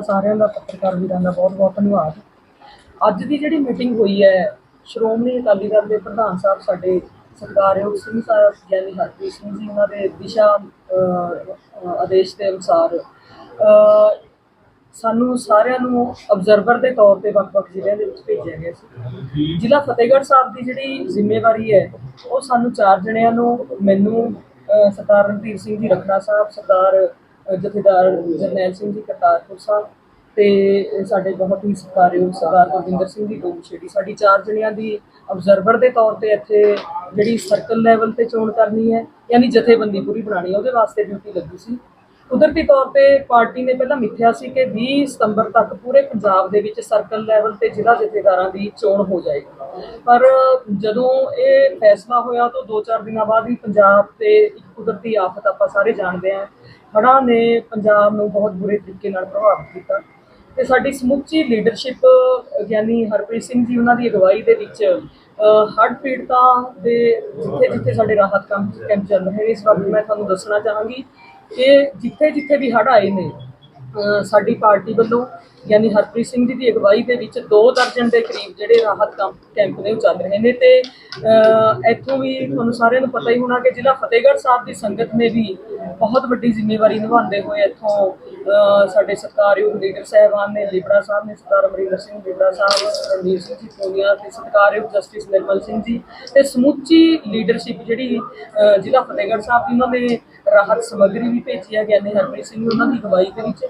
ਸਾਰਿਆਂ ਦਾ ਪੱਤਰਕਾਰ ਵੀਰਾਂ ਦਾ ਬਹੁਤ-ਬਹੁਤ ਧੰਨਵਾਦ। ਅੱਜ ਦੀ ਜਿਹੜੀ ਮੀਟਿੰਗ ਹੋਈ ਹੈ, ਸ਼੍ਰੋਮਣੀ ਅਕਾਲੀ ਦਲ ਦੇ ਪ੍ਰਧਾਨ ਸਾਹਿਬ ਸਾਡੇ ਸਤਿਕਾਰਯੋਗ ਸਿੰਘ ਸਾਹਿਬ ਗਿਆਨੀ ਹਰਪ੍ਰੀਤ ਸਿੰਘ ਜੀ ਉਹਨਾਂ ਦੇ ਦਿਸ਼ਾ ਆਦੇਸ਼ ਦੇ ਅਨੁਸਾਰ ਸਾਨੂੰ ਸਾਰਿਆਂ ਨੂੰ ਅਬਜ਼ਰਵਰ ਦੇ ਤੌਰ ਤੇ ਵੱਖ-ਵੱਖ ਜ਼ਿਲ੍ਹਿਆਂ ਦੇ ਵਿੱਚ ਭੇਜਿਆ ਗਿਆ ਸੀ। ਜ਼ਿਲ੍ਹਾ ਫਤਿਹਗੜ੍ਹ ਸਾਹਿਬ ਦੀ ਜਿਹੜੀ ਜ਼ਿੰਮੇਵਾਰੀ ਹੈ, ਉਹ ਸਾਨੂੰ ਚਾਰ ਜਣਿਆਂ ਨੂੰ, ਮੈਨੂੰ ਸਰਦਾਰ ਰਣਧੀਰ ਸਿੰਘ ਜੀ ਰਖੜਾ ਸਾਹਿਬ, ਸਰਦਾਰ ਜਥੇਦਾਰ ਜਰਨੈਲ ਸਿੰਘ ਜੀ, ਕਰਤਾਰਪੁਰ ਸਾਹਿਬ ਤੇ ਸਾਡੇ ਬਹੁਤ ਹੀ ਸਤਿਕਾਰਯੋਗ ਸਰਦਾਰ ਗੁਰਵਿੰਦਰ ਸਿੰਘ ਜੀ ਡੋਮਛੇੜੀ ਸਾਡੀ ਚਾਰ ਜਣਿਆਂ ਦੀ ਅਬਜ਼ਰਵਰ ਦੇ ਤੌਰ ਤੇ ਇੱਥੇ ਜਿਹੜੀ ਸਰਕਲ ਲੈਵਲ ਤੇ ਚੋਣ ਕਰਨੀ ਹੈ, ਯਾਨੀ ਜਥੇਬੰਦੀ ਪੂਰੀ ਬਣਾਣੀ ਹੈ, ਉਹਦੇ ਵਾਸਤੇ ਡਿਊਟੀ ਲੱਗੀ ਸੀ। ਕੁਦਰਤੀ ਤੌਰ ਤੇ ਪਾਰਟੀ ਨੇ ਪਹਿਲਾਂ ਮਿੱਥਿਆ ਸੀ ਕਿ 20 ਸਤੰਬਰ ਤੱਕ ਪੂਰੇ ਪੰਜਾਬ ਦੇ ਵਿੱਚ ਸਰਕਲ ਲੈਵਲ ਤੇ ਜ਼ਿਲ੍ਹਾ ਜਥੇਦਾਰਾਂ ਦੀ ਚੋਣ ਹੋ ਜਾਏਗੀ। ਪਰ ਜਦੋਂ ਇਹ ਫੈਸਲਾ ਹੋਇਆ ਤਾਂ 2-4 ਦਿਨਾਂ ਬਾਅਦ ਹੀ ਪੰਜਾਬ ਤੇ ਇੱਕ ਕੁਦਰਤੀ ਆਫਤ ਆਪਾਂ ਸਾਰੇ ਜਾਣਦੇ ਹਾਂ। ਹੜ੍ਹਾਂ ਨੇ ਪੰਜਾਬ ਨੂੰ ਬਹੁਤ ਬੁਰੇ ਤਰੀਕੇ ਨਾਲ ਪ੍ਰਭਾਵਿਤ ਕੀਤਾ ਤੇ ਸਾਡੀ ਸਮੁੱਚੀ ਲੀਡਰਸ਼ਿਪ ਗਿਆਨੀ ਹਰਪ੍ਰੀਤ ਸਿੰਘ ਜੀ ਉਹਨਾਂ ਦੀ ਅਗਵਾਈ ਦੇ ਵਿੱਚ ਅ, ਹੜ੍ਹ ਪੀੜਤਾਂ ਦੇ ਜਿੱਥੇ ਜਿੱਥੇ ਸਾਡੇ ਰਾਹਤ ਕੰਮ ਕੈਂਪ ਚੱਲ ਰਹੇ ਨੇ ਇਸ ਵਕਤ ਮੈਂ ਤੁਹਾਨੂੰ ਦੱਸਣਾ ਚਾਹਾਂਗੀ। ਕਿ ਜਿੱਥੇ ਜਿੱਥੇ ਵੀ ਹੜ੍ਹ ਆਏ ਨੇ ਸਾਡੀ ਪਾਰਟੀ ਵੱਲੋਂ ਯਾਨੀ ਹਰਪ੍ਰੀਤ ਸਿੰਘ ਜੀ ਦੀ ਅਗਵਾਈ ਦੇ ਵਿੱਚ 2 ਦਰਜਨ ਦੇ ਕਰੀਬ ਜਿਹੜੇ ਰਾਹਤ ਕੰਮ ਕੈਂਪ ਨੇ ਉਹ ਚੱਲ ਰਹੇ ਨੇ ਤੇ ਇੱਥੋਂ ਵੀ ਤੁਹਾਨੂੰ ਸਾਰਿਆਂ ਨੂੰ ਪਤਾ ਹੀ ਹੋਣਾ ਕਿ ਜ਼ਿਲ੍ਹਾ ਫਤਿਹਗੜ੍ਹ ਸਾਹਿਬ ਦੀ ਸੰਗਤ ਨੇ ਵੀ ਬਹੁਤ ਵੱਡੀ ਜ਼ਿੰਮੇਵਾਰੀ ਨਿਭਾਉਂਦੇ ਹੋਏ ਇੱਥੋਂ ਸਾਡੇ ਸਤਿਕਾਰਯੋਗ ਲੀਡਰ ਸਾਹਿਬਾਨ ਨੇ ਲਿਬੜਾ ਸਾਹਿਬ ਨੇ, ਸਰਦਾਰ ਅਮਰਿੰਦਰ ਸਿੰਘ ਲਿਬੜਾ ਸਾਹਿਬ ਰਣਜੀਤ ਸਿੰਘ ਜੀ ਪੋਨੀਆ ਤੇ ਸਤਿਕਾਰਯੋਗ ਜਸਟਿਸ ਨਿਰਮਲ ਸਿੰਘ ਜੀ ਤੇ ਸਮੁੱਚੀ ਲੀਡਰਸ਼ਿਪ ਜਿਹੜੀ ਜ਼ਿਲ੍ਹਾ ਫਤਿਹਗੜ੍ਹ ਸਾਹਿਬ ਦੀ ਉਹਨਾਂ ਨੇ ਰਾਹਤ ਸਮੱਗਰੀ ਵੀ ਭੇਜੀ ਹੈ ਗਿਆਨੀ ਹਰਪ੍ਰੀਤ ਸਿੰਘ ਉਹਨਾਂ ਦੀ ਅਗਵਾਈ ਦੇ ਵਿੱਚ।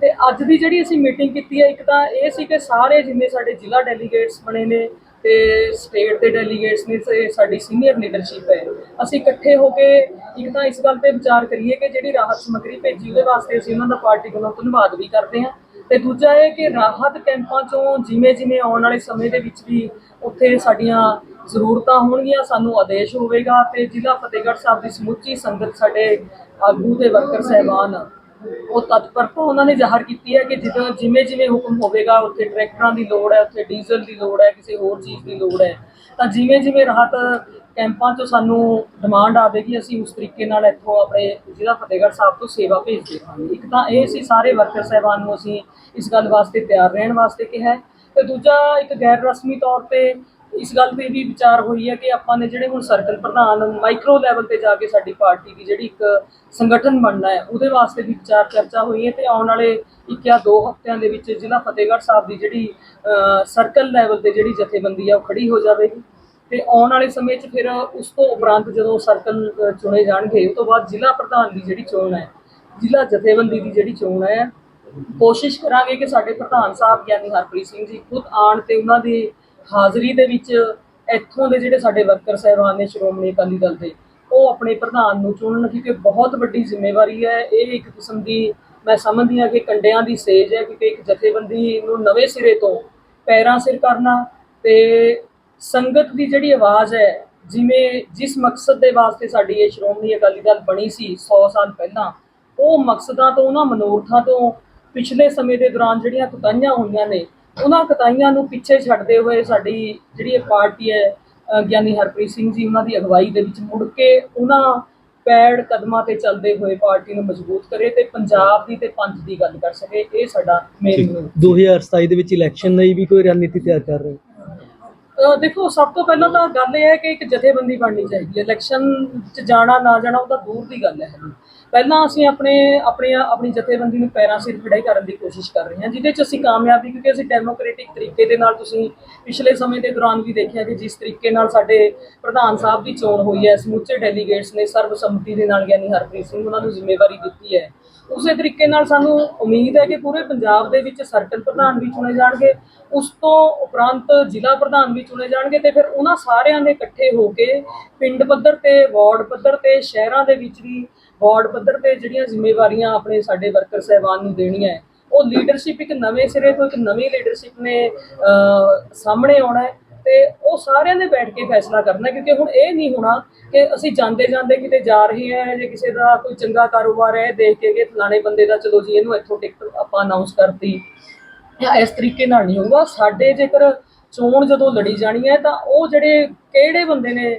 ਤੇ ਅੱਜ ਦੀ ਜਿਹੜੀ ਅਸੀਂ ਮੀਟਿੰਗ ਕੀਤੀ ਹੈ, ਇੱਕ ਤਾਂ ਇਹ ਸੀ ਕਿ ਸਾਰੇ ਜਿੰਨੇ ਸਾਡੇ ਜ਼ਿਲ੍ਹਾ ਡੈਲੀਗੇਟਸ ਬਣੇ ਨੇ ਤੇ ਸਟੇਟ ਦੇ ਡੈਲੀਗੇਟਸ ਨੇ, ਤੇ ਸਾਡੀ ਸੀਨੀਅਰ ਲੀਡਰਸ਼ਿਪ ਹੈ। ਅਸੀਂ ਇਕੱਠੇ ਹੋ ਕੇ ਇੱਕ ਤਾਂ ਇਸ ਗੱਲ ਤੇ ਵਿਚਾਰ ਕਰੀਏ ਕਿ ਜਿਹੜੀ ਰਾਹਤ ਸਮੱਗਰੀ ਭੇਜੀ, ਉਹਦੇ ਵਾਸਤੇ ਅਸੀਂ ਉਹਨਾਂ ਦਾ ਪਾਰਟੀ ਵੱਲੋਂ ਧੰਨਵਾਦ ਵੀ ਕਰਦੇ ਹਾਂ। ਤੇ ਦੂਜਾ ਇਹ ਕਿ ਰਾਹਤ ਕੈਂਪਾਂ ਚੋਂ ਜਿਵੇਂ ਜਿਵੇਂ ਆਉਣ ਵਾਲੇ ਸਮੇਂ ਦੇ ਵਿੱਚ ਵੀ ਉੱਥੇ ਸਾਡੀਆਂ ਜ਼ਰੂਰਤਾਂ ਹੋਣਗੀਆਂ, ਸਾਨੂੰ ਆਦੇਸ਼ ਹੋਵੇਗਾ ਤੇ ਜ਼ਿਲ੍ਹਾ ਫਤਿਹਗੜ੍ਹ ਸਾਹਿਬ ਦੀ ਸਮੁੱਚੀ ਸੰਗਤ ਸਾਡੇ ਆਗੂ ਤੇ ਵਰਕਰ ਸਹਿਬਾਨ ਉਹ ਤਤਪਰਤਾ ਉਹਨਾਂ ਨੇ ਜ਼ਾਹਰ ਕੀਤੀ ਹੈ ਕਿ ਜਦੋਂ ਜਿਵੇਂ ਜਿਵੇਂ ਹੁਕਮ ਹੋਵੇਗਾ, ਉੱਥੇ ਟਰੈਕਟਰਾਂ ਦੀ ਲੋੜ ਹੈ, ਉੱਥੇ ਡੀਜ਼ਲ ਦੀ ਲੋੜ ਹੈ, ਕਿਸੇ ਹੋਰ ਚੀਜ਼ ਦੀ ਲੋੜ ਹੈ। ਤਾਂ ਜਿਵੇਂ ਜਿਵੇਂ ਰਾਹਤ ਕੈਂਪਾਂ 'ਚੋਂ ਸਾਨੂੰ ਡਿਮਾਂਡ ਆਵੇਗੀ, ਅਸੀਂ ਉਸ ਤਰੀਕੇ ਨਾਲ ਇੱਥੋਂ ਆਪਣੇ ਜ਼ਿਲ੍ਹਾ ਫਤਿਹਗੜ੍ਹ ਸਾਹਿਬ ਤੋਂ ਸੇਵਾ ਭੇਜਦੇ ਹਾਂ ਇੱਕ ਤਾਂ ਇਹ ਸੀ ਸਾਰੇ ਵਰਕਰ ਸਹਿਬਾਨ ਨੂੰ ਅਸੀਂ ਇਸ ਗੱਲ ਵਾਸਤੇ ਤਿਆਰ ਰਹਿਣ ਵਾਸਤੇ ਕਿਹਾ ਹੈ। ਤੇ ਦੂਜਾ ਇੱਕ ਗੈਰ ਰਸਮੀ ਤੌਰ ਤੇ ਇਸ ਗੱਲ ਤੇ ਵੀ ਵਿਚਾਰ ਹੋਈ ਹੈ ਕਿ ਆਪਾਂ ਨੇ ਜਿਹੜੇ ਹੁਣ ਸਰਕਲ ਪ੍ਰਧਾਨ ਮਾਈਕਰੋ ਲੈਵਲ ਤੇ ਜਾ ਕੇ ਸਾਡੀ ਪਾਰਟੀ ਦੀ ਜਿਹੜੀ ਇੱਕ ਸੰਗਠਨ ਬਣਨਾ ਹੈ, ਉਹਦੇ ਵਾਸਤੇ ਵੀ ਵਿਚਾਰ ਚਰਚਾ ਹੋਈ ਹੈ ਤੇ ਆਉਣ ਵਾਲੇ ਇੱਕ ਜਾਂ ਦੋ ਹਫ਼ਤਿਆਂ ਦੇ ਵਿੱਚ ਜ਼ਿਲ੍ਹਾ ਫਤਿਹਗੜ੍ਹ ਸਾਹਿਬ ਦੀ ਜਿਹੜੀ ਸਰਕਲ ਲੈਵਲ ਤੇ ਜਿਹੜੀ ਜਥੇਬੰਦੀ ਆ ਉਹ ਖੜੀ ਹੋ ਜਾਵੇਗੀ ਤੇ ਆਉਣ ਵਾਲੇ ਸਮੇਂ 'ਚ ਫਿਰ ਉਸ ਤੋਂ ਉਪਰੰਤ ਜਦੋਂ ਸਰਕਲ ਚੁਣੇ ਜਾਣਗੇ ਉਸ ਤੋਂ ਬਾਅਦ ਜ਼ਿਲ੍ਹਾ ਪ੍ਰਧਾਨ ਦੀ ਜਿਹੜੀ ਚੋਣ ਹੈ, ਜ਼ਿਲ੍ਹਾ ਜਥੇਬੰਦੀ ਦੀ ਜਿਹੜੀ ਚੋਣ ਹੈ, ਕੋਸ਼ਿਸ਼ ਕਰਾਂਗੇ ਕਿ ਸਾਡੇ ਪ੍ਰਧਾਨ ਸਾਹਿਬ ਗਿਆਨੀ ਹਰਪ੍ਰੀਤ ਸਿੰਘ ਜੀ ਖੁਦ ਆਣ ਤੇ ਉਹਨਾਂ ਦੇ ਹਾਜ਼ਰੀ ਦੇ ਵਿੱਚ ਇੱਥੋਂ ਦੇ ਜਿਹੜੇ ਸਾਡੇ ਵਰਕਰ ਸਹਿਬਾਨ ਨੇ, ਸ਼੍ਰੋਮਣੀ ਅਕਾਲੀ ਦਲ ਦੇ, ਉਹ ਆਪਣੇ ਪ੍ਰਧਾਨ ਨੂੰ ਚੁਣਨ ਕਿਉਂਕਿ ਬਹੁਤ ਵੱਡੀ ਜ਼ਿੰਮੇਵਾਰੀ ਹੈ। ਇਹ ਇੱਕ ਕਿਸਮ ਦੀ ਮੈਂ ਸਮਝਦੀ ਹਾਂ ਕਿ ਕੰਡਿਆਂ ਦੀ ਸੇਜ ਹੈ ਕਿਉਂਕਿ ਇੱਕ ਜਥੇਬੰਦੀ ਨੂੰ ਨਵੇਂ ਸਿਰੇ ਤੋਂ ਪੈਰਾਂ ਸਿਰ ਕਰਨਾ ਤੇ ਸੰਗਤ ਦੀ ਜਿਹੜੀ ਆਵਾਜ਼ ਹੈ, ਜਿਵੇਂ ਜਿਸ ਮਕਸਦ ਦੇ ਵਾਸਤੇ ਸਾਡੀ ਇਹ ਸ਼੍ਰੋਮਣੀ ਅਕਾਲੀ ਦਲ ਬਣੀ ਸੀ 100 ਸਾਲ ਪਹਿਲਾਂ, ਉਹ ਮਕਸਦਾਂ ਤੋਂ, ਉਹਨਾਂ ਮਨੋਰਥਾਂ ਤੋਂ ਪਿਛਲੇ ਸਮੇਂ ਦੇ ਦੌਰਾਨ ਜਿਹੜੀਆਂ ਕੁਤਾਈਆਂ ਹੋਈਆਂ ਨੇ ਉਹਨਾਂ ਕੁਤਾਈਆਂ ਨੂੰ ਪਿੱਛੇ ਛੱਡਦੇ ਹੋਏ ਸਾਡੀ ਜਿਹੜੀ ਇਹ ਪਾਰਟੀ ਹੈ ਗਿਆਨੀ ਹਰਪ੍ਰੀਤ ਸਿੰਘ ਜੀ ਉਹਨਾਂ ਦੀ ਅਗਵਾਈ ਦੇ ਵਿੱਚ ਮੁੜ ਕੇ ਉਹਨਾਂ ਪੈੜ ਕਦਮਾਂ ਤੇ ਚੱਲਦੇ ਹੋਏ ਪਾਰਟੀ ਨੂੰ ਮਜ਼ਬੂਤ ਕਰੇ ਤੇ ਪੰਜਾਬ ਦੀ ਤੇ ਪੰਜ ਦੀ ਗੱਲ ਕਰ ਸਕੇ ਇਹ ਸਾਡਾ ਮੇਨ 2027 ਦੇ ਵਿੱਚ ਇਲੈਕਸ਼ਨ ਲਈ ਵੀ ਕੋਈ ਰਣਨੀਤੀ ਤਿਆਰ ਕਰ ਰਹੇ ਦੇਖੋ, ਸਭ ਤੋਂ ਪਹਿਲਾਂ ਤਾਂ ਗੱਲ ਇਹ ਹੈ ਕਿ ਇੱਕ ਜਥੇਬੰਦੀ ਬਣਨੀ ਚਾਹੀਦੀ ਹੈ। ਇਲੈਕਸ਼ਨ 'ਚ ਜਾਣਾ, ਨਾ ਜਾਣਾ, ਉਹ ਤਾਂ ਦੂਰ ਦੀ ਗੱਲ ਹੈ। ਪਹਿਲਾਂ ਅਸੀਂ ਆਪਣੇ ਆਪਣੇ, ਆਪਣੀ ਜਥੇਬੰਦੀ ਨੂੰ ਪੈਰਾਂ ਸਿਰ ਖੜਾਈ ਕਰਨ ਦੀ ਕੋਸ਼ਿਸ਼ ਕਰ ਰਹੇ ਹਾਂ, ਜਿਹਦੇ 'ਚ ਅਸੀਂ ਕਾਮਯਾਬੀ, ਕਿਉਂਕਿ ਅਸੀਂ ਡੈਮੋਕ੍ਰੈਟਿਕ ਤਰੀਕੇ ਦੇ ਨਾਲ ਤੁਸੀਂ ਪਿਛਲੇ ਸਮੇਂ ਦੇ ਦੌਰਾਨ ਵੀ ਦੇਖਿਆ ਕਿ ਜਿਸ ਤਰੀਕੇ ਨਾਲ ਸਾਡੇ ਪ੍ਰਧਾਨ ਸਾਹਿਬ ਦੀ ਚੋਣ ਹੋਈ ਹੈ, ਸਮੁੱਚੇ ਡੈਲੀਗੇਟਸ ਨੇ ਸਰਬਸੰਮਤੀ ਦੇ ਨਾਲ ਗਿਆਨੀ ਹਰਪ੍ਰੀਤ ਸਿੰਘ, ਉਹਨਾਂ ਨੂੰ ਜ਼ਿੰਮੇਵਾਰੀ ਦਿੱਤੀ ਹੈ। ਉਸੇ ਤਰੀਕੇ ਨਾਲ ਸਾਨੂੰ ਉਮੀਦ ਹੈ ਕਿ ਪੂਰੇ ਪੰਜਾਬ ਦੇ ਵਿੱਚ ਸਰਕਲ ਪ੍ਰਧਾਨ ਵੀ ਚੁਣੇ ਜਾਣਗੇ, ਉਸ ਤੋਂ ਉਪਰੰਤ ਜ਼ਿਲ੍ਹਾ ਪ੍ਰਧਾਨ ਵੀ ਚੁਣੇ ਜਾਣਗੇ ਤੇ ਫਿਰ ਉਹਨਾਂ ਸਾਰਿਆਂ ਦੇ ਇਕੱਠੇ ਹੋ ਕੇ ਪਿੰਡ ਪੱਧਰ ਤੇ, ਵਾਰਡ ਪੱਧਰ ਤੇ, ਸ਼ਹਿਰਾਂ ਦੇ ਵਿੱਚ ਵੀ ਵਾਰਡ ਪੱਧਰ ਤੇ ਜਿਹੜੀਆਂ ਜ਼ਿੰਮੇਵਾਰੀਆਂ ਆਪਣੇ ਸਾਡੇ ਵਰਕਰ ਸਹਿਬਾਨ ਨੂੰ ਦੇਣੀਆਂ ਹੈ, ਉਹ ਲੀਡਰਸ਼ਿਪ ਇੱਕ ਨਵੇਂ ਸਿਰੇ ਤੋਂ ਇੱਕ ਨਵੀਂ ਲੀਡਰਸ਼ਿਪ ਨੇ ਸਾਹਮਣੇ ਆਉਣਾ ਹੈ। ਤੇ ਉਹ ਸਾਰਿਆਂ ਨੇ ਬੈਠ ਕੇ ਫੈਸਲਾ ਕਰਨਾ, ਕਿਉਂਕਿ ਹੁਣ ਇਹ ਨਹੀਂ ਹੋਣਾ ਕਿ ਅਸੀਂ ਜਾਂਦੇ ਜਾਂਦੇ ਕਿਤੇ ਜਾ ਰਹੇ ਹਾਂ ਜੇ ਕਿਸੇ ਦਾ ਕੋਈ ਚੰਗਾ ਕਾਰੋਬਾਰ ਹੈ, ਦੇਖ ਕੇ ਕਿ ਫਲਾਣੇ ਬੰਦੇ ਦਾ ਚਲੋ ਜੀ ਇਹਨੂੰ ਇੱਥੋਂ ਟਿਕਟ ਆਪਾਂ ਅਨਾਉਂਸ ਕਰਤੀ। ਜਾਂ ਇਸ ਤਰੀਕੇ ਨਾਲ ਨਹੀਂ ਹੋਊਗਾ। ਸਾਡੇ ਜੇਕਰ ਚੋਣ ਜਦੋਂ ਲੜੀ ਜਾਣੀ ਹੈ, ਤਾਂ ਉਹ ਜਿਹੜੇ ਕਿਹੜੇ ਬੰਦੇ ਨੇ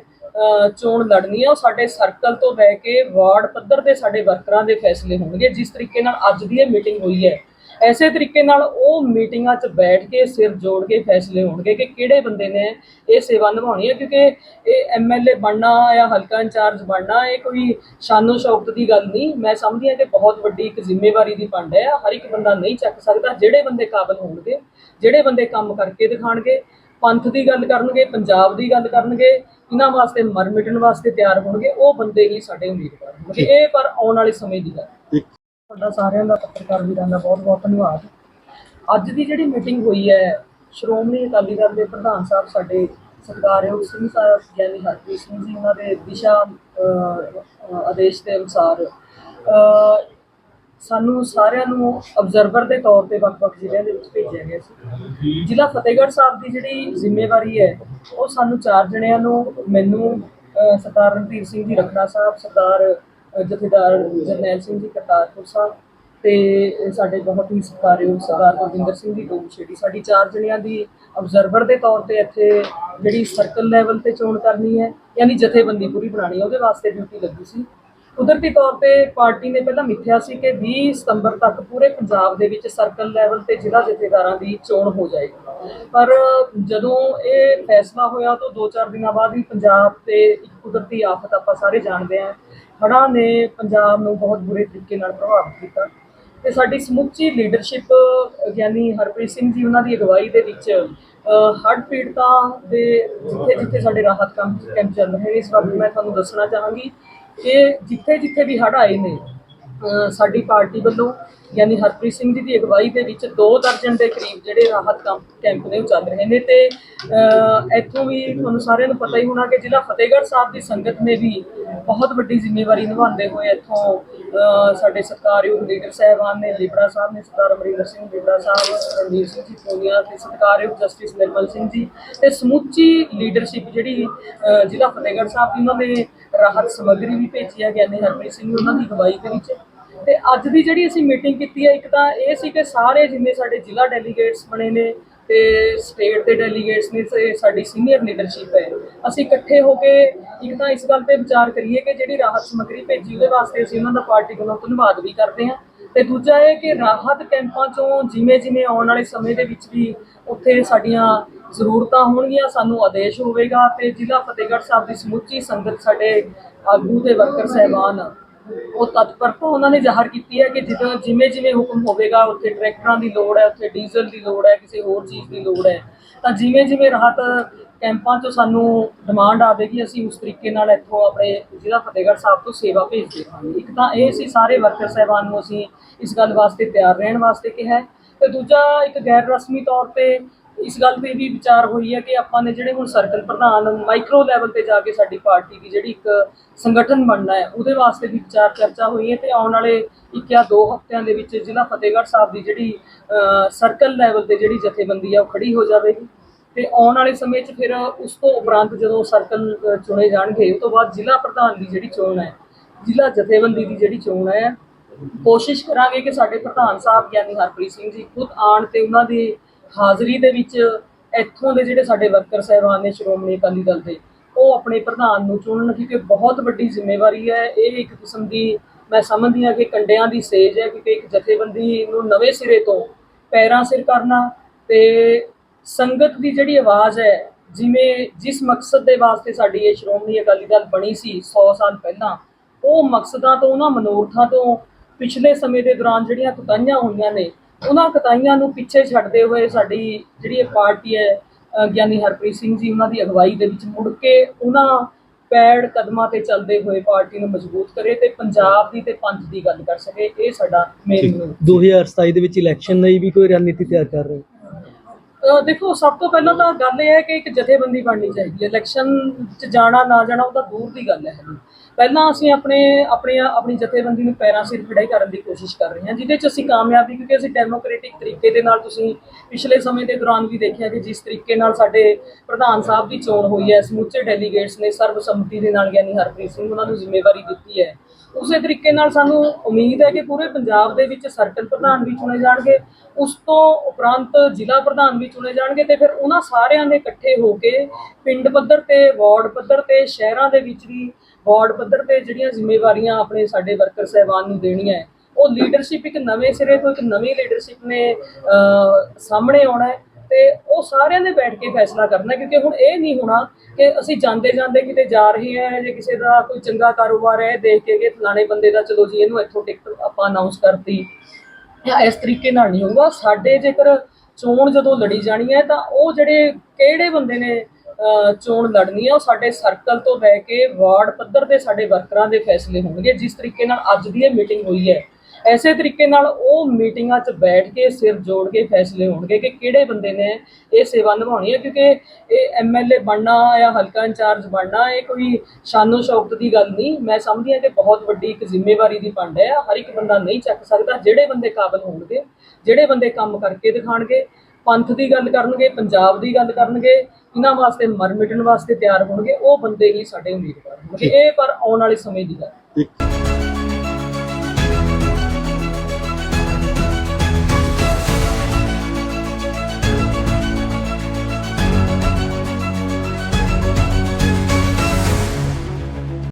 ਚੋਣ ਲੜਨੀ ਹੈ ਉਹ ਸਾਡੇ ਸਰਕਲ ਤੋਂ ਲੈ ਕੇ ਵਾਰਡ ਪੱਧਰ ਦੇ ਸਾਡੇ ਵਰਕਰਾਂ ਦੇ ਫੈਸਲੇ ਹੋਣਗੇ। ਜਿਸ ਤਰੀਕੇ ਨਾਲ ਅੱਜ ਦੀ ਇਹ ਮੀਟਿੰਗ ਹੋਈ ਹੈ ਐਸੇ ਤਰੀਕੇ ਨਾਲ ਉਹ ਮੀਟਿੰਗਾਂ 'ਚ ਬੈਠ ਕੇ ਸਿਰ ਜੋੜ ਕੇ ਫੈਸਲੇ ਹੋਣਗੇ ਕਿ ਕਿਹੜੇ ਬੰਦੇ ਨੇ ਇਹ ਸੇਵਾ ਨਿਭਾਉਣੀ ਹੈ ਕਿਉਂਕਿ ਇਹ ਐਮਐਲਏ ਬਣਨਾ ਜਾਂ ਹਲਕਾ ਇੰਚਾਰਜ ਬਣਨਾ ਇਹ ਕੋਈ ਸ਼ਾਨੋ ਸ਼ੌਕਤ ਦੀ ਗੱਲ ਨਹੀਂ। ਮੈਂ ਸਮਝਦੀ ਹਾਂ ਕਿ ਬਹੁਤ ਵੱਡੀ ਇੱਕ ਜ਼ਿੰਮੇਵਾਰੀ ਦੀ ਪੰਡ ਹੈ। ਹਰ ਇੱਕ ਬੰਦਾ ਨਹੀਂ ਚੱਕ ਸਕਦਾ। ਜਿਹੜੇ ਬੰਦੇ ਕਾਬਲ ਹੋਣਗੇ ਜਿਹੜੇ ਬੰਦੇ ਕੰਮ ਕਰਕੇ ਦਿਖਾਣਗੇ ਪੰਥ ਦੀ ਗੱਲ ਕਰਨਗੇ ਪੰਜਾਬ ਦੀ ਗੱਲ ਕਰਨਗੇ ਇਹਨਾਂ ਵਾਸਤੇ ਮਰ ਮਿਟਣ ਵਾਸਤੇ ਤਿਆਰ ਹੋਣਗੇ ਉਹ ਬੰਦੇ ਹੀ ਸਾਡੇ ਉਮੀਦਵਾਰ ਹੋਣਗੇ। ਇਹ ਪਰ ਆਉਣ ਵਾਲੇ ਸਮੇਂ ਦੀ ਗੱਲ ਹੈ। ਤੁਹਾਡਾ ਸਾਰਿਆਂ ਦਾ ਪੱਤਰਕਾਰ ਵੀਰਾਂ ਦਾ ਬਹੁਤ ਬਹੁਤ ਧੰਨਵਾਦ। ਅੱਜ ਦੀ ਜਿਹੜੀ ਮੀਟਿੰਗ ਹੋਈ ਹੈ, ਸ਼੍ਰੋਮਣੀ ਅਕਾਲੀ ਦਲ ਦੇ ਪ੍ਰਧਾਨ ਸਾਹਿਬ ਸਾਡੇ ਸਤਿਕਾਰਯੋਗ ਸਿੰਘ ਸਾਹਿਬ ਗਿਆਨੀ ਹਰਪ੍ਰੀਤ ਸਿੰਘ ਜੀ ਉਹਨਾਂ ਦੇ ਦਿਸ਼ਾ ਆਦੇਸ਼ ਦੇ ਅਨੁਸਾਰ ਸਾਨੂੰ ਸਾਰਿਆਂ ਨੂੰ ਅਬਜ਼ਰਵਰ ਦੇ ਤੌਰ ਤੇ ਵੱਖ-ਵੱਖ ਜ਼ਿਲ੍ਹਿਆਂ ਦੇ ਵਿੱਚ ਭੇਜਿਆ ਗਿਆ ਸੀ। ਜ਼ਿਲ੍ਹਾ ਫਤਿਹਗੜ੍ਹ ਸਾਹਿਬ ਦੀ ਜਿਹੜੀ ਜ਼ਿੰਮੇਵਾਰੀ ਹੈ, ਉਹ ਸਾਨੂੰ ਚਾਰ ਜਣਿਆਂ ਨੂੰ, ਮੈਨੂੰ ਸਰਦਾਰ ਰਣਧੀਰ ਸਿੰਘ ਜੀ ਰਖੜਾ ਸਾਹਿਬ, ਸਰਦਾਰ ਜਥੇਦਾਰ ਜਰਨੈਲ ਸਿੰਘ ਜੀ, ਕਰਤਾਰਪੁਰ ਸਾਹਿਬ ਤੇ ਸਾਡੇ ਬਹੁਤ ਹੀ ਸਤਿਕਾਰਯੋਗ ਸਰਦਾਰ ਗੁਰਵਿੰਦਰ ਸਿੰਘ ਜੀ ਡੋਮਛੇੜੀ ਸਾਡੀ ਚਾਰ ਜਣਿਆਂ ਦੀ ਅਬਜ਼ਰਵਰ ਦੇ ਤੌਰ ਤੇ ਇੱਥੇ ਜਿਹੜੀ ਸਰਕਲ ਲੈਵਲ ਤੇ ਚੋਣ ਕਰਨੀ ਹੈ, ਯਾਨੀ ਜਥੇਬੰਦੀ ਪੂਰੀ ਬਣਾਣੀ ਹੈ, ਉਹਦੇ ਵਾਸਤੇ ਡਿਊਟੀ ਲੱਗੀ ਸੀ। ਕੁਦਰਤੀ ਤੌਰ ਤੇ ਪਾਰਟੀ ਨੇ ਪਹਿਲਾਂ ਮਿੱਥਿਆ ਸੀ ਕਿ 20 ਸਤੰਬਰ ਤੱਕ ਪੂਰੇ ਪੰਜਾਬ ਦੇ ਵਿੱਚ ਸਰਕਲ ਲੈਵਲ ਤੇ ਜ਼ਿਲ੍ਹਾ ਜਥੇਦਾਰਾਂ ਦੀ ਚੋਣ ਹੋ ਜਾਏਗੀ। ਪਰ ਜਦੋਂ ਇਹ ਫੈਸਲਾ ਹੋਇਆ ਤਾਂ 2-4 ਦਿਨਾਂ ਬਾਅਦ ਹੀ ਪੰਜਾਬ ਤੇ ਇੱਕ ਕੁਦਰਤੀ ਆਫਤ ਆਪਾਂ ਸਾਰੇ ਜਾਣਦੇ ਹਾਂ ਹੜ੍ਹਾਂ ਨੇ ਪੰਜਾਬ ਨੂੰ ਬਹੁਤ ਬੁਰੇ ਤਰੀਕੇ ਨਾਲ ਪ੍ਰਭਾਵਿਤ ਕੀਤਾ ਤੇ ਸਾਡੀ ਸਮੁੱਚੀ ਲੀਡਰਸ਼ਿਪ ਗਿਆਨੀ ਹਰਪ੍ਰੀਤ ਸਿੰਘ ਜੀ ਉਹਨਾਂ ਦੀ ਅਗਵਾਈ ਦੇ ਵਿੱਚ ਹੜ੍ਹ ਪੀੜਤਾਂ ਦੇ ਜਿੱਥੇ ਜਿੱਥੇ ਸਾਡੇ ਰਾਹਤ ਕੰਮ ਕੈਂਪ ਚੱਲ ਰਹੇ ਨੇ, ਇਸ ਵਕਤ ਮੈਂ ਤੁਹਾਨੂੰ ਦੱਸਣਾ ਚਾਹਾਂਗੀ ਕਿ ਜਿੱਥੇ ਜਿੱਥੇ ਵੀ ਹੜ੍ਹ ਆਏ ਨੇ ਸਾਡੀ ਪਾਰਟੀ ਵੱਲੋਂ ਯਾਨੀ ਹਰਪ੍ਰੀਤ ਸਿੰਘ ਜੀ ਦੀ ਅਗਵਾਈ ਦੇ ਵਿੱਚ ਦੋ ਦਰਜਨ ਦੇ ਕਰੀਬ ਜਿਹੜੇ ਰਾਹਤ ਕੰਮ ਕੈਂਪ ਨੇ ਉਹ ਚੱਲ ਰਹੇ ਨੇ ਤੇ ਇੱਥੋਂ ਵੀ ਤੁਹਾਨੂੰ ਸਾਰਿਆਂ ਨੂੰ ਪਤਾ ਹੀ ਹੋਣਾ ਕਿ ਜ਼ਿਲ੍ਹਾ ਫਤਿਹਗੜ੍ਹ ਸਾਹਿਬ ਦੀ ਸੰਗਤ ਨੇ ਵੀ ਬਹੁਤ ਵੱਡੀ ਜ਼ਿੰਮੇਵਾਰੀ ਨਿਭਾਉਂਦੇ ਹੋਏ ਇੱਥੋਂ ਸਾਡੇ ਸਤਿਕਾਰਯੋਗ ਲੀਡਰ ਸਾਹਿਬਾਨ ਨੇ, ਲਿਬੜਾ ਸਾਹਿਬ ਨੇ, ਸਰਦਾਰ ਅਮਰਿੰਦਰ ਸਿੰਘ, ਲਿਬੜਾ ਸਾਹਿਬ, ਰਣਜੀਤ ਸਿੰਘ ਜੀ, ਪੋਨੀਆ ਤੇ ਸਤਿਕਾਰਯੋਗ ਜਸਟਿਸ ਨਿਰਮਲ ਸਿੰਘ ਜੀ ਤੇ ਸਮੁੱਚੀ ਲੀਡਰਸ਼ਿਪ ਜਿਹੜੀ ਜ਼ਿਲ੍ਹਾ ਫਤਿਹਗੜ੍ਹ ਸਾਹਿਬ ਦੀ ਉਹਨਾਂ ਨੇ ਰਾਹਤ ਸਮੱਗਰੀ ਵੀ ਭੇਜੀ ਹੈ ਗਿਆਨੀ ਹਰਪ੍ਰੀਤ ਸਿੰਘ ਉਹਨਾਂ ਦੀ ਅਗਵਾਈ ਦੇ ਵਿੱਚ। ਤੇ ਅੱਜ ਦੀ ਜਿਹੜੀ ਅਸੀਂ ਮੀਟਿੰਗ ਕੀਤੀ ਹੈ, ਇੱਕ ਤਾਂ ਇਹ ਸੀ ਕਿ ਸਾਰੇ ਜਿੰਨੇ ਸਾਡੇ ਜ਼ਿਲ੍ਹਾ ਡੈਲੀਗੇਟਸ ਬਣੇ ਨੇ ਤੇ ਸਟੇਟ ਦੇ ਡੈਲੀਗੇਟਸ ਨੇ ਤੇ ਸਾਡੀ ਸੀਨੀਅਰ ਲੀਡਰਸ਼ਿਪ ਹੈ। ਅਸੀਂ ਇਕੱਠੇ ਹੋ ਕੇ ਇੱਕ ਤਾਂ ਇਸ ਗੱਲ ਤੇ ਵਿਚਾਰ ਕਰੀਏ ਕਿ ਜਿਹੜੀ ਰਾਹਤ ਸਮੱਗਰੀ ਭੇਜੀ, ਉਹਦੇ ਵਾਸਤੇ ਅਸੀਂ ਉਹਨਾਂ ਦਾ ਪਾਰਟੀ ਵੱਲੋਂ ਧੰਨਵਾਦ ਵੀ ਕਰਦੇ ਹਾਂ। ਤੇ ਦੂਜਾ ਇਹ ਕਿ ਰਾਹਤ ਕੈਂਪਾਂ ਚੋਂ ਜਿਵੇਂ ਜਿਵੇਂ ਆਉਣ ਵਾਲੇ ਸਮੇਂ ਦੇ ਵਿੱਚ ਵੀ ਉੱਥੇ ਸਾਡੀਆਂ ਜ਼ਰੂਰਤਾਂ ਹੋਣਗੀਆਂ, ਸਾਨੂੰ ਆਦੇਸ਼ ਹੋਵੇਗਾ ਤੇ ਜ਼ਿਲ੍ਹਾ ਫਤਿਹਗੜ੍ਹ ਸਾਹਿਬ ਦੀ ਸਮੁੱਚੀ ਸੰਗਤ ਸਾਡੇ ਆਗੂ ਤੇ ਵਰਕਰ ਸਹਿਬਾਨ ਉਹ ਤਤਪਰਤਾ ਉਹਨਾਂ ਨੇ ਜ਼ਾਹਰ ਕੀਤੀ ਹੈ ਕਿ ਜਿੱਦਾਂ ਜਿਵੇਂ ਜਿਵੇਂ ਹੁਕਮ ਹੋਵੇਗਾ, ਉੱਥੇ ਟਰੈਕਟਰਾਂ ਦੀ ਲੋੜ ਹੈ, ਉੱਥੇ ਡੀਜ਼ਲ ਦੀ ਲੋੜ ਹੈ, ਕਿਸੇ ਹੋਰ ਚੀਜ਼ ਦੀ ਲੋੜ ਹੈ, ਤਾਂ ਜਿਵੇਂ ਜਿਵੇਂ ਰਾਹਤ ਕੈਂਪਾਂ 'ਚੋਂ ਸਾਨੂੰ ਡਿਮਾਂਡ ਆਵੇਗੀ, ਅਸੀਂ ਉਸ ਤਰੀਕੇ ਨਾਲ ਇੱਥੋਂ ਆਪਣੇ ਜ਼ਿਲ੍ਹਾ ਫਤਿਹਗੜ੍ਹ ਸਾਹਿਬ ਤੋਂ ਸੇਵਾ ਭੇਜ ਦੇਵਾਂਗੇ। ਇੱਕ ਤਾਂ ਇਹ ਸੀ ਸਾਰੇ ਵਰਕਰ ਸਹਿਬਾਨ ਨੂੰ ਅਸੀਂ ਇਸ ਗੱਲ ਵਾਸਤੇ ਤਿਆਰ ਰਹਿਣ ਵਾਸਤੇ ਕਿਹਾ ਹੈ। ਤੇ ਦੂਜਾ ਇੱਕ ਗੈਰ ਰਸਮੀ ਤੌਰ ਤੇ ਇਸ ਗੱਲ ਤੇ ਵੀ ਵਿਚਾਰ ਹੋਈ ਹੈ ਕਿ ਆਪਾਂ ਨੇ ਜਿਹੜੇ ਹੁਣ ਸਰਕਲ ਪ੍ਰਧਾਨ ਮਾਈਕਰੋ ਲੈਵਲ ਤੇ ਜਾ ਕੇ ਸਾਡੀ ਪਾਰਟੀ ਦੀ ਜਿਹੜੀ ਇੱਕ ਸੰਗਠਨ ਬਣਨਾ ਹੈ, ਉਹਦੇ ਵਾਸਤੇ ਵੀ ਵਿਚਾਰ ਚਰਚਾ ਹੋਈ ਹੈ ਤੇ ਆਉਣ ਵਾਲੇ ਇੱਕ ਜਾਂ ਦੋ ਹਫ਼ਤਿਆਂ ਦੇ ਵਿੱਚ ਜ਼ਿਲ੍ਹਾ ਫਤਿਹਗੜ੍ਹ ਸਾਹਿਬ ਦੀ ਜਿਹੜੀ ਸਰਕਲ ਲੈਵਲ ਤੇ ਜਿਹੜੀ ਜਥੇਬੰਦੀ ਹੈ ਉਹ ਖੜੀ ਹੋ ਜਾਵੇਗੀ। ਤੇ ਆਉਣ ਵਾਲੇ ਸਮੇਂ 'ਚ ਫਿਰ ਉਸ ਤੋਂ ਉਪਰੰਤ ਜਦੋਂ ਸਰਕਲ ਚੁਣੇ ਜਾਣਗੇ, ਉਸ ਤੋਂ ਬਾਅਦ ਜ਼ਿਲ੍ਹਾ ਪ੍ਰਧਾਨ ਦੀ ਜਿਹੜੀ ਚੋਣ ਹੈ, ਜ਼ਿਲ੍ਹਾ ਜਥੇਬੰਦੀ ਦੀ ਜਿਹੜੀ ਚੋਣ ਹੈ, ਕੋਸ਼ਿਸ਼ ਕਰਾਂਗੇ ਕਿ ਸਾਡੇ ਪ੍ਰਧਾਨ ਸਾਹਿਬ ਗਿਆਨੀ ਹਰਪ੍ਰੀਤ ਸਿੰਘ ਜੀ ਖੁਦ ਆਣ ਤੇ ਉਹਨਾਂ ਦੀ ਹਾਜ਼ਰੀ ਦੇ ਵਿੱਚ ਇੱਥੋਂ ਦੇ ਜਿਹੜੇ ਸਾਡੇ ਵਰਕਰ ਸਹਿਬਾਨ ਨੇ, ਸ਼੍ਰੋਮਣੀ ਅਕਾਲੀ ਦਲ ਦੇ, ਉਹ ਆਪਣੇ ਪ੍ਰਧਾਨ ਨੂੰ ਚੁਣਨ ਕਿਉਂਕਿ ਬਹੁਤ ਵੱਡੀ ਜ਼ਿੰਮੇਵਾਰੀ ਹੈ। ਇਹ ਇੱਕ ਕਿਸਮ ਦੀ ਮੈਂ ਸਮਝਦੀ ਹਾਂ ਕਿ ਕੰਡਿਆਂ ਦੀ ਸੇਜ ਹੈ ਕਿਉਂਕਿ ਇੱਕ ਜਥੇਬੰਦੀ ਨੂੰ ਨਵੇਂ ਸਿਰੇ ਤੋਂ ਪੈਰਾਂ ਸਿਰ ਕਰਨਾ ਤੇ ਸੰਗਤ ਦੀ ਜਿਹੜੀ ਆਵਾਜ਼ ਹੈ, ਜਿਵੇਂ ਜਿਸ ਮਕਸਦ ਦੇ ਵਾਸਤੇ ਸਾਡੀ ਇਹ ਸ਼੍ਰੋਮਣੀ ਅਕਾਲੀ ਦਲ ਬਣੀ ਸੀ 100 ਸਾਲ ਪਹਿਲਾਂ, ਉਹ ਮਕਸਦਾਂ ਤੋਂ, ਉਹਨਾਂ ਮਨੋਰਥਾਂ ਤੋਂ ਪਿਛਲੇ ਸਮੇਂ ਦੇ ਦੌਰਾਨ ਜਿਹੜੀਆਂ ਕੁਤਾਈਆਂ ਹੋਈਆਂ ਨੇ ਉਹਨਾਂ ਕੁਤਾਈਆਂ ਨੂੰ ਪਿੱਛੇ ਛੱਡਦੇ ਹੋਏ ਸਾਡੀ ਜਿਹੜੀ ਇਹ ਪਾਰਟੀ ਹੈ ਗਿਆਨੀ ਹਰਪ੍ਰੀਤ ਸਿੰਘ ਜੀ ਉਹਨਾਂ ਦੀ ਅਗਵਾਈ ਦੇ ਵਿੱਚ ਮੁੜ ਕੇ ਉਹਨਾਂ ਪੈੜ ਕਦਮਾਂ ਤੇ ਚੱਲਦੇ ਹੋਏ ਪਾਰਟੀ ਨੂੰ ਮਜ਼ਬੂਤ ਕਰੇ ਤੇ ਪੰਜਾਬ ਦੀ ਤੇ ਪੰਥ ਦੀ ਗੱਲ ਕਰ ਸਕੇ ਇਹ ਸਾਡਾ ਮੇਨ 2027 ਦੇ ਵਿੱਚ ਇਲੈਕਸ਼ਨ ਲਈ ਵੀ ਕੋਈ ਰਣਨੀਤੀ ਤਿਆਰ ਕਰ ਰਹੇ ਦੇਖੋ, ਸਭ ਤੋਂ ਪਹਿਲਾਂ ਤਾਂ ਗੱਲ ਇਹ ਹੈ ਕਿ ਇੱਕ ਜਥੇਬੰਦੀ ਬਣਨੀ ਚਾਹੀਦੀ ਹੈ। ਇਲੈਕਸ਼ਨ 'ਚ ਜਾਣਾ, ਨਾ ਜਾਣਾ, ਉਹ ਤਾਂ ਦੂਰ ਦੀ ਗੱਲ ਹੈ। ਪਹਿਲਾਂ ਅਸੀਂ ਆਪਣੇ ਆਪਣੇ ਆਪਣੀ ਜਥੇਬੰਦੀ ਨੂੰ ਪੈਰਾਂ ਸਿਰ ਖੜਾਈ ਕਰਨ ਦੀ ਕੋਸ਼ਿਸ਼ ਕਰ ਰਹੇ ਹਾਂ, ਜਿਹਦੇ 'ਚ ਅਸੀਂ ਕਾਮਯਾਬੀ, ਕਿਉਂਕਿ ਅਸੀਂ ਡੈਮੋਕ੍ਰੈਟਿਕ ਤਰੀਕੇ ਦੇ ਨਾਲ ਤੁਸੀਂ ਪਿਛਲੇ ਸਮੇਂ ਦੇ ਦੌਰਾਨ ਵੀ ਦੇਖਿਆ ਕਿ ਜਿਸ ਤਰੀਕੇ ਨਾਲ ਸਾਡੇ ਪ੍ਰਧਾਨ ਸਾਹਿਬ ਦੀ ਚੋਣ ਹੋਈ ਹੈ, ਸਮੁੱਚੇ ਡੈਲੀਗੇਟਸ ਨੇ ਸਰਬਸੰਮਤੀ ਦੇ ਨਾਲ ਗਿਆਨੀ ਹਰਪ੍ਰੀਤ ਸਿੰਘ, ਉਹਨਾਂ ਨੂੰ ਜ਼ਿੰਮੇਵਾਰੀ ਦਿੱਤੀ ਹੈ। ਉਸੇ ਤਰੀਕੇ ਨਾਲ ਸਾਨੂੰ ਉਮੀਦ ਹੈ ਕਿ ਪੂਰੇ ਪੰਜਾਬ ਦੇ ਵਿੱਚ ਸਰਕਲ ਪ੍ਰਧਾਨ ਵੀ ਚੁਣੇ ਜਾਣਗੇ, ਉਸ ਤੋਂ ਉਪਰੰਤ ਜ਼ਿਲ੍ਹਾ ਪ੍ਰਧਾਨ ਵੀ ਚੁਣੇ ਜਾਣਗੇ ਤੇ ਫਿਰ ਉਹਨਾਂ ਸਾਰਿਆਂ ਨੇ ਇਕੱਠੇ ਹੋ ਕੇ ਪਿੰਡ ਪੱਧਰ ਤੇ, ਵਾਰਡ ਪੱਧਰ ਤੇ, ਸ਼ਹਿਰਾਂ ਦੇ ਵਿੱਚ ਵੀ ਵਾਰਡ ਪੱਧਰ ਤੇ ਜਿਹੜੀਆਂ ਜ਼ਿੰਮੇਵਾਰੀਆਂ ਆਪਣੇ ਸਾਡੇ ਵਰਕਰ ਸਹਿਬਾਨ ਨੂੰ ਦੇਣੀਆਂ ਹੈ, ਉਹ ਲੀਡਰਸ਼ਿਪ ਇੱਕ ਨਵੇਂ ਸਿਰੇ ਤੋਂ ਇੱਕ ਨਵੀਂ ਲੀਡਰਸ਼ਿਪ ਨੇ ਸਾਹਮਣੇ ਆਉਣਾ ਹੈ। ਤੇ ਉਹ ਸਾਰਿਆਂ ਨੇ ਬੈਠ ਕੇ ਫੈਸਲਾ ਕਰਨਾ, ਕਿਉਂਕਿ ਹੁਣ ਇਹ ਨਹੀਂ ਹੋਣਾ ਕਿ ਅਸੀਂ ਜਾਂਦੇ ਜਾਂਦੇ ਕਿਤੇ ਜਾ ਰਹੇ ਹਾਂ ਜੇ ਕਿਸੇ ਦਾ ਕੋਈ ਚੰਗਾ ਕਾਰੋਬਾਰ ਹੈ, ਦੇਖ ਕੇ ਕਿ ਫਲਾਣੇ ਬੰਦੇ ਦਾ ਚਲੋ ਜੀ ਇਹਨੂੰ ਇੱਥੋਂ ਟਿਕਟ ਆਪਾਂ ਅਨਾਉਂਸ ਕਰਤੀ ਜਾਂ ਇਸ ਤਰੀਕੇ ਨਾਲ ਨਹੀਂ ਹੋਊਗਾ। ਸਾਡੇ ਜੇਕਰ ਚੋਣ ਜਦੋਂ ਲੜੀ ਜਾਣੀ ਹੈ ਤਾਂ ਉਹ ਜਿਹੜੇ ਕਿਹੜੇ ਬੰਦੇ ਨੇ ਚੋਣ ਲੜਨੀ ਹੈ ਉਹ ਸਾਡੇ ਸਰਕਲ ਤੋਂ ਲੈ ਕੇ ਵਾਰਡ ਪੱਧਰ ਦੇ ਸਾਡੇ ਵਰਕਰਾਂ ਦੇ ਫੈਸਲੇ ਹੋਣਗੇ। ਜਿਸ ਤਰੀਕੇ ਨਾਲ ਅੱਜ ਦੀ ਇਹ ਮੀਟਿੰਗ ਹੋਈ ਹੈ ਐਸੇ ਤਰੀਕੇ ਨਾਲ ਉਹ ਮੀਟਿੰਗਾਂ 'ਚ ਬੈਠ ਕੇ ਸਿਰ ਜੋੜ ਕੇ ਫੈਸਲੇ ਹੋਣਗੇ ਕਿ ਕਿਹੜੇ ਬੰਦੇ ਨੇ ਇਹ ਸੇਵਾ ਨਿਭਾਉਣੀ ਹੈ ਕਿਉਂਕਿ ਇਹ ਐਮਐਲਏ ਬਣਨਾ ਜਾਂ ਹਲਕਾ ਇੰਚਾਰਜ ਬਣਨਾ ਇਹ ਕੋਈ ਸ਼ਾਨੋ ਸ਼ੌਕਤ ਦੀ ਗੱਲ ਨਹੀਂ। ਮੈਂ ਸਮਝਦੀ ਹਾਂ ਕਿ ਬਹੁਤ ਵੱਡੀ ਇੱਕ ਜ਼ਿੰਮੇਵਾਰੀ ਦੀ ਪੰਡ ਹੈ। ਹਰ ਇੱਕ ਬੰਦਾ ਨਹੀਂ ਚੱਕ ਸਕਦਾ। ਜਿਹੜੇ ਬੰਦੇ ਕਾਬਲ ਹੋਣਗੇ ਜਿਹੜੇ ਬੰਦੇ ਕੰਮ ਕਰਕੇ ਦਿਖਾਣਗੇ ਪੰਥ ਦੀ ਗੱਲ ਕਰਨਗੇ ਪੰਜਾਬ ਦੀ ਗੱਲ ਕਰਨਗੇ ਇਹਨਾਂ ਵਾਸਤੇ ਮਰ ਮਿਟਣ ਵਾਸਤੇ ਤਿਆਰ ਹੋਣਗੇ ਉਹ ਬੰਦੇ ਹੀ ਸਾਡੇ ਉਮੀਦਵਾਰ ਹੋਣਗੇ। ਇਹ ਪਰ ਆਉਣ ਵਾਲੇ ਸਮੇਂ ਦੀ ਗੱਲ ਹੈ।